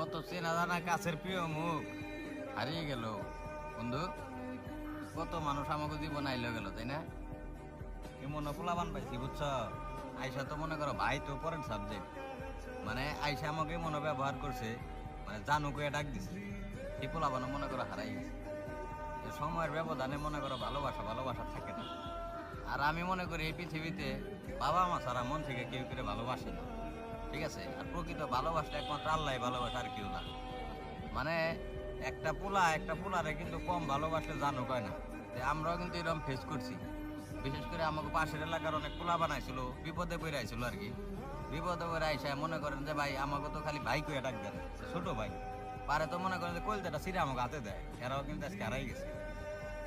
কত চেনা জানা কাছের প্রিয় মুখ। হারিয়ে গেল। বন্ধু, কত মানুষ আমাকে জীবন আইলো গেল, তাই না? এমন পোলাবান পাইছি, বুঝছ? আইসা তো মনে করো ভাই তো পরের সাবজেক্ট মানে আইসা আমাকে মনে ব্যবহার করছে মানে জানুকে ডাক দিছে। এই পোলাবানো মনে করো হারাই গেছে। সময়ের ব্যবধানে মনে করো ভালোবাসা ভালোবাসা থাকে না। আর আমি মনে করি এই পৃথিবীতে বাবা মা ছাড়া মন থেকে কেউ করে ভালোবাসে না। ঠিক আছে? আর প্রকৃত ভালোবাসা একমাত্র আল্লাহ ভালোবাসা, আর কেউ না। মানে একটা পোলা, একটা পোলারে কিন্তু কম ভালোবাসলে জানো হয় না? আমরাও কিন্তু এরকম ফেস করছি। বিশেষ করে আমাকে পাশের এলাকার অনেক পোলা বানাইছিল, বিপদে পড়ে আইছিল আর কি। বিপদে পড়ে আইসা মনে করেন যে, ভাই, আমাকে তো খালি ভাই কুয়া ডাক দেন ছোট ভাই। পারে তো মনে করেন যে কলতেটা সিরে আমাকে হাতে দেয়। এরাও কিন্তু আজকে হারাই গেছে।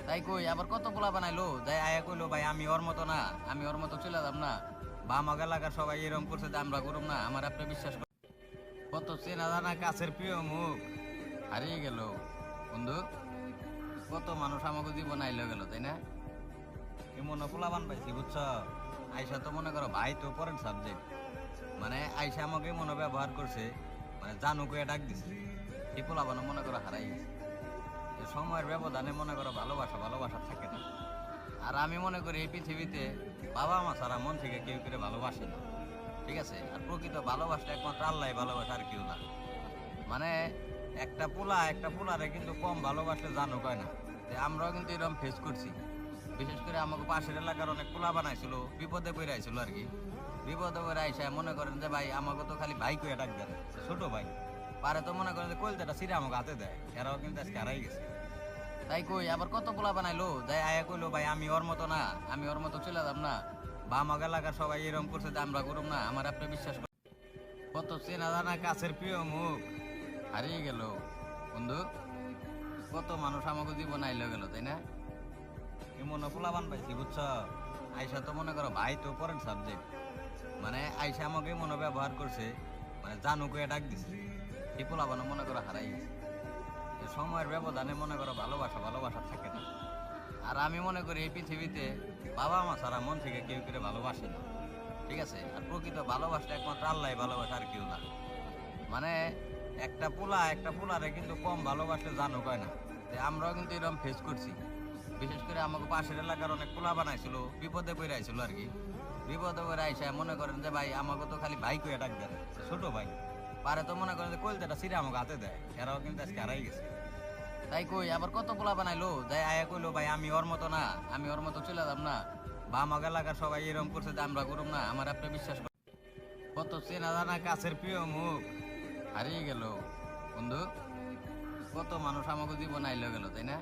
তাই কই, আবার কত পোলা বানাইলো? যাই আয়া কইলো, ভাই, আমি ওর মতো না, আমি ওর মতো চলে যাব না। বা আমাকে লাগার সবাই এরকম করছে যে আমরা করুম না, আমার আপনি বিশ্বাস কত চেনা জানা কাছের প্রিয় মুখ। হারিয়ে গেল। বন্ধু, কত মানুষ আমাকে জীবন আইলে গেল, তাই না? এ এমন পোলাবান পাইছি, বুঝছ? আয়সা তো মনে করো ভাই তো পরের সাবজেক্ট মানে আয়সা আমাকে মনে ব্যবহার করছে মানে জানুকে ডাক দিছে। এই পোলাবানও মনে করো হারাই গেছে। সময়ের ব্যবধানে মনে করো ভালোবাসা ভালোবাসা আর আমি মনে করি এই পৃথিবীতে বাবা মা ছাড়া মন থেকে কেউ করে ভালোবাসে না। ঠিক আছে? আর প্রকৃত ভালোবাসা একমাত্র আল্লাহ ভালোবাসা, আর কেউ না। মানে একটা পোলা, একটা পোলারে কিন্তু কম ভালোবাসলে জানো কয় না? আমরাও কিন্তু এরকম ফেস করছি। বিশেষ করে আমাকে পাশের এলাকার অনেক পোলা বানাইছিল, বিপদে পড়ে আইছিল আর কি। বিপদে পড়ে আইসা মনে করেন যে ভাই, আমাকে তো খালি ভাই কয়ে ডাক দেয় ছোটো ভাই। পারে তো মনে করেন যে কলতেটা সিরে আমাকে হাতে দেয়, এরাও কিন্তু আজকে হারাই গেছে। তাই কই, আবার কত পোলা বানাইলো? যাই আয়া কইলো, ভাই, আমি ওর মতো না, আমি ওর মতো চলে যাব না। বা আমাকে লাগার সবাই এরকম করছে যে আমরা করব না, আমার আপনি বিশ্বাস করেন কত চেনা জানা কাছের প্রিয় মুখ। হারিয়ে গেল। বন্ধু, কত মানুষ আমাকে জীবন আইলো গেল, তাই না? এমনও পোলা বান পাইছি, বুঝছ? আয়সা তো মনে করো, ভাই তো পরের সাবজেক্ট মানে আয়সা আমাকে মনে ব্যবহার করছে মানে জানুকে ডাক দিছে। এই পোলা বানো মনে করো হারাই গেছে। সময়ের ব্যবধানে মনে করো ভালোবাসা ভালোবাসা থাকে না। আর আমি মনে করি এই পৃথিবীতে বাবা মা ছাড়া মন থেকে কেউ কেউ ভালোবাসে না। ঠিক আছে? আর প্রকৃত ভালোবাসা একমাত্র আল্লাহ ভালোবাসা, আর কেউ না। মানে একটা পোলা, একটা পোলারে কিন্তু কম ভালোবাসলে জানো কয় না? আমরাও কিন্তু এরকম ফেস করছি। বিশেষ করে আমাকে পাশের এলাকার অনেক পোলা বানাইছিল, বিপদে পড়ে আইছিল আর কি। বিপদে পড়ে আইসা মনে করেন যে, ভাই, আমাকে তো খালি ভাই কয়ে ডাক দেন। ছোট ভাই। পারে তো মনে করেন যে কলতেটা সিরে আমাকে হাতে দেয়। এরাও কিন্তু আজকে হারাই গেছে। তাই কই, আবার কত পোলা বানাইলো? যাই আয়া কইলো, ভাই, আমি ওর মতো না, আমি ওর মতো চলে যাব না। বা আমাকে এলাকার সবাই এরকম করছে যে আমরা করুম না, আমার আপনি বিশ্বাস কর কত চেনা জানা কাছের প্রিয় মুখ। হারিয়ে গেল। বন্ধু, কত মানুষ আমাকে জীবন আইলো গেল, তাই না?